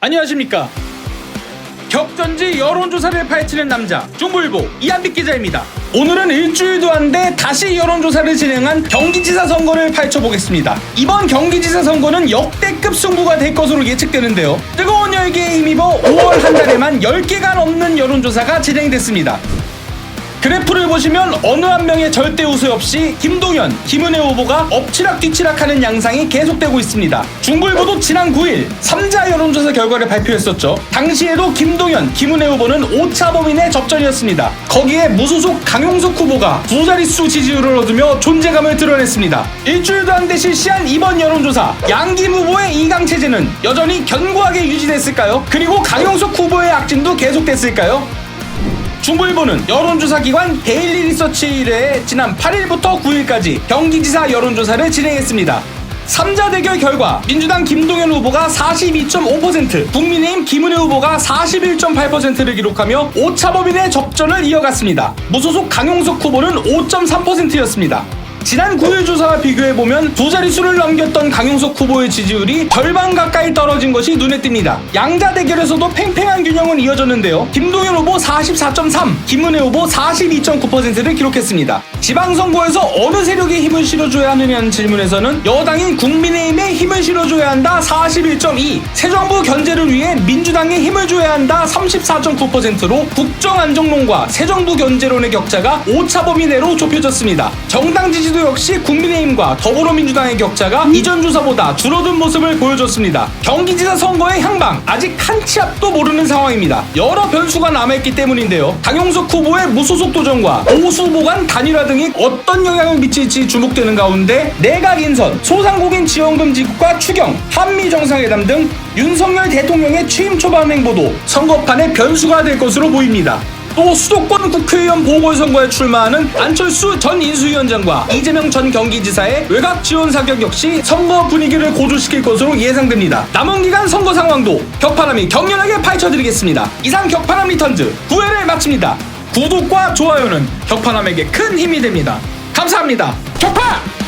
안녕하십니까. 격전지 여론조사를 파헤치는 남자 중불보 이한빛 기자입니다. 오늘은 일주일도 안 돼 다시 여론조사를 진행한 경기지사 선거를 파헤쳐보겠습니다. 이번 경기지사 선거는 역대급 승부가 될 것으로 예측되는데요. 뜨거운 열기에 힘입어 5월 한 달에만 10개가 넘는 여론조사가 진행됐습니다. 그래프를 보시면 어느 한 명의 절대 우세 없이 김동연, 김은혜 후보가 엎치락 뒤치락하는 양상이 계속되고 있습니다. 중불보도 지난 9일 3자 여론조사 결과를 발표했었죠. 당시에도 김동연, 김은혜 후보는 5차 범인의 접전이었습니다. 거기에 무소속 강용석 후보가 두 자릿수 지지율을 얻으며 존재감을 드러냈습니다. 일주일도 안 돼 실시한 이번 여론조사 양김 후보의 이강 체제는 여전히 견고하게 유지됐을까요? 그리고 강용석 후보의 악진도 계속됐을까요? 중부일보는 여론조사 기관 데일리 리서치 일에 지난 8일부터 9일까지 경기지사 여론조사를 진행했습니다. 3자 대결 결과 민주당 김동연 후보가 42.5%, 국민의힘 김은혜 후보가 41.8%를 기록하며 5차 범인의 접전을 이어갔습니다. 무소속 강용석 후보는 5.3%였습니다. 지난 9일 조사와 비교해보면 두 자릿수를 넘겼던 강용석 후보의 지지율이 절반 가까이 떨어진 것이 눈에 띕니다. 양자 대결에서도 팽팽한 균형은 이어졌는데요. 김동연 후보 44.3, 김은혜 후보 42.9%를 기록했습니다. 지방선거에서 어느 세력에 힘을 실어줘야 하느냐는 질문에서는 여당인 국민의힘에 힘을 실어줘야 한다 41.2, 새 정부 견제를 위해 민주당에 힘을 줘야 한다 34.9%로 국정 안정론과 새 정부 견제론의 격차가 5차 범위 내로 좁혀졌습니다. 정당 지지도 역시 국민의힘과 더불어민주당의 격차가 이전 조사보다 줄어든 모습을 보여줬습니다. 경기지사 선거의 향방 아직 한 치 앞도 모르는 상황입니다. 여러 변수가 남아있기 때문인데요. 강용석 후보의 무소속 도전과 오수 후보 간 단일화 등이 어떤 영향을 미칠지 주목되는 가운데 내각 인선, 소상공인 지원금 지급과 추경, 한미 정상회담 등 윤석열 대통령의 취임 초반 행보도 선거판의 변수가 될 것으로 보입니다. 또 수도권 국회의원 보궐선거에 출마하는 안철수 전 인수위원장과 이재명 전 경기지사의 외곽 지원 사격 역시 선거 분위기를 고조시킬 것으로 예상됩니다. 남은 기간 선거 상황도 격파남이 격렬하게 파헤쳐드리겠습니다. 이상 격파남 리턴즈 9회를 마칩니다. 구독과 좋아요는 격파남에게 큰 힘이 됩니다. 감사합니다. 격파!